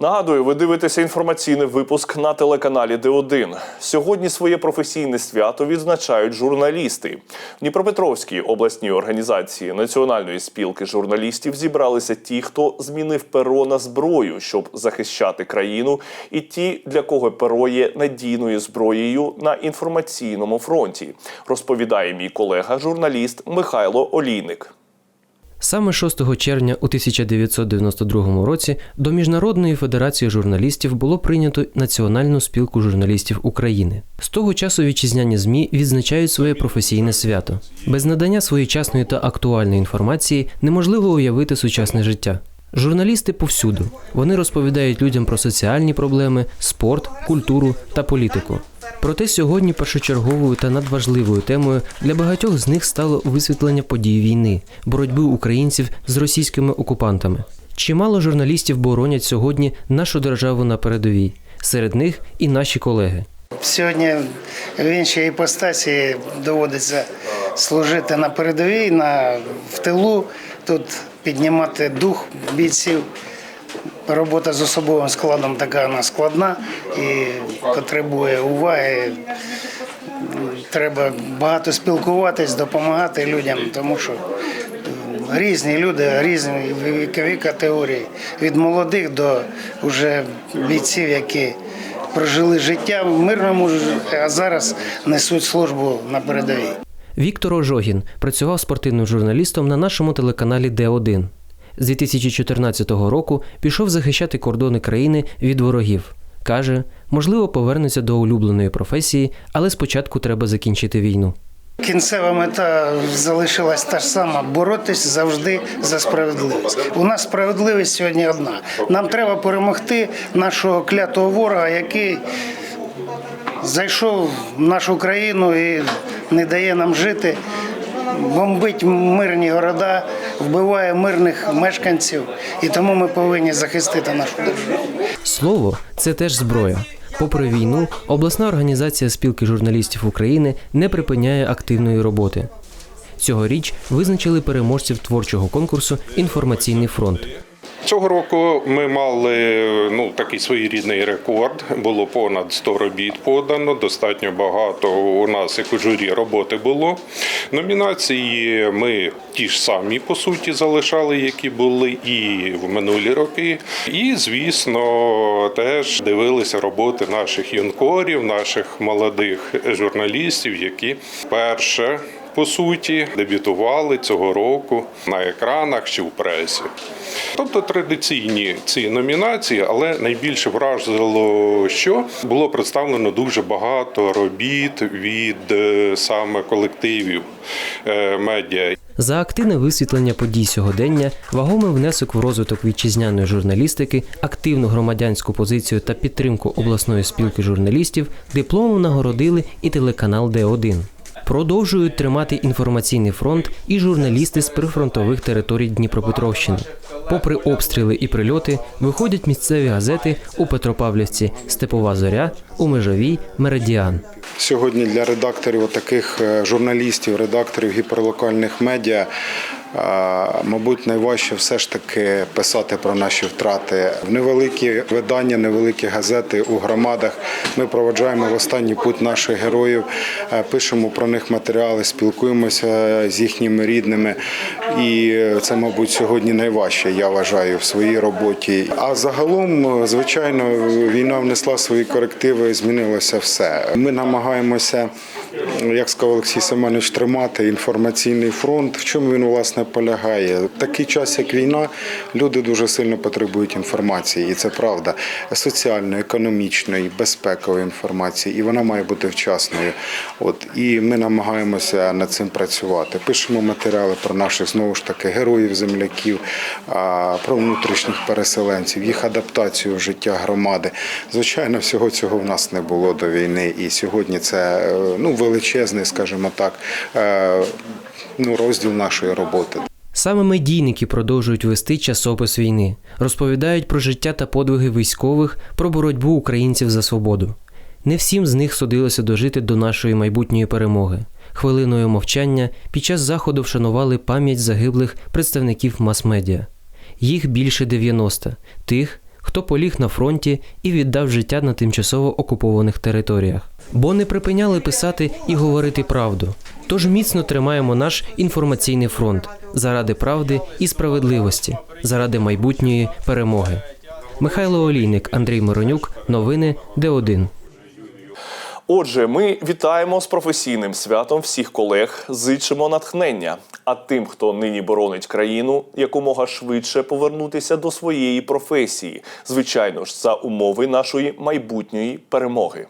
Нагадую, ви дивитеся інформаційний випуск на телеканалі Д1. Сьогодні своє професійне свято відзначають журналісти. В Дніпропетровській обласній організації Національної спілки журналістів зібралися ті, хто змінив перо на зброю, щоб захищати країну, і ті, для кого перо є надійною зброєю на інформаційному фронті, розповідає мій колега, журналіст Михайло Олійник. Саме 6 червня у 1992 році до Міжнародної федерації журналістів було прийнято Національну спілку журналістів України. З того часу вітчизняні ЗМІ відзначають своє професійне свято. Без надання своєчасної та актуальної інформації неможливо уявити сучасне життя. Журналісти повсюду. Вони розповідають людям про соціальні проблеми, спорт, культуру та політику. Проте сьогодні першочерговою та надважливою темою для багатьох з них стало висвітлення подій війни, боротьби українців з російськими окупантами. Чимало журналістів боронять сьогодні нашу державу на передовій. Серед них і наші колеги. Сьогодні в іншій іпостасі доводиться служити на передовій, на, в тилу, тут піднімати дух бійців. Робота з особовим складом така вона складна і потребує уваги. Треба багато спілкуватись, допомагати людям, тому що різні люди, різні вікові категорії, від молодих до вже бійців, які прожили життя в мирному, а зараз несуть службу на передовій. Віктор Ожогін працював спортивним журналістом на нашому телеканалі Д1. З 2014 року пішов захищати кордони країни від ворогів. Каже, можливо, повернеться до улюбленої професії, але спочатку треба закінчити війну. Кінцева мета залишилась та ж сама боротись завжди за справедливість. У нас справедливість сьогодні одна. Нам треба перемогти нашого клятого ворога, який зайшов в нашу країну і не дає нам жити, бомбить мирні города, вбиває мирних мешканців, і тому ми повинні захистити нашу державу. Слово це теж зброя. Попри війну, обласна організація спілки журналістів України не припиняє активної роботи. Цьогоріч визначили переможців творчого конкурсу Інформаційний фронт. Цього року ми мали ну такий своєрідний рекорд. Було понад 100 робіт подано. Достатньо багато у нас як у журі роботи було. Номінації ми ті ж самі по суті залишали, які були і в минулі роки. І звісно, теж дивилися роботи наших юнкорів, наших молодих журналістів, які вперше. По суті, дебютували цього року на екранах чи в пресі. Тобто традиційні ці номінації, але найбільше вразило, що було представлено дуже багато робіт від е, саме колективів е, медіа. За активне висвітлення подій сьогодення, вагомий внесок в розвиток вітчизняної журналістики, активну громадянську позицію та підтримку обласної спілки журналістів дипломом нагородили і телеканал Д1. Продовжують тримати інформаційний фронт і журналісти з прифронтових територій Дніпропетровщини. Попри обстріли і прильоти, виходять місцеві газети у Петропавлівці, Степова Зоря, у Межовій, Меридіан. Сьогодні для редакторів таких журналістів, редакторів гіперлокальних медіа, мабуть, найважче все ж таки писати про наші втрати. В невеликі видання, невеликі газети у громадах. Ми проведжаємо в останній путь наших героїв, пишемо про них матеріали, спілкуємося з їхніми рідними. І це, мабуть, сьогодні найважче, я вважаю, в своїй роботі. А загалом, звичайно, війна внесла свої корективи, змінилося все. Ми намагаємося, як сказав Олексій Семенович, тримати інформаційний фронт. В чому він власне полягає? В такий час, як війна, люди дуже сильно потребують інформації, і це правда соціальної, економічної, безпекової інформації, і вона має бути вчасною. От і ми намагаємося над цим працювати. Пишемо матеріали про наших знову ж таки героїв, земляків, про внутрішніх переселенців, їх адаптацію в життя громади. Звичайно, всього цього в нас не було до війни, і сьогодні це ну величезний, скажімо так, ну розділ нашої роботи. Саме медійники продовжують вести часопис війни, розповідають про життя та подвиги військових, про боротьбу українців за свободу. Не всім з них судилося дожити до нашої майбутньої перемоги. Хвилиною мовчання під час заходу вшанували пам'ять загиблих представників мас-медіа. Їх більше 90 – тих, хто поліг на фронті і віддав життя на тимчасово окупованих територіях. Бо не припиняли писати і говорити правду. Тож міцно тримаємо наш інформаційний фронт заради правди і справедливості, заради майбутньої перемоги. Михайло Олійник, Андрій Миронюк, новини Д1. Отже, ми вітаємо з професійним святом всіх колег, зичимо натхнення. А тим, хто нині боронить країну, якомога швидше повернутися до своєї професії, звичайно ж, за умови нашої майбутньої перемоги.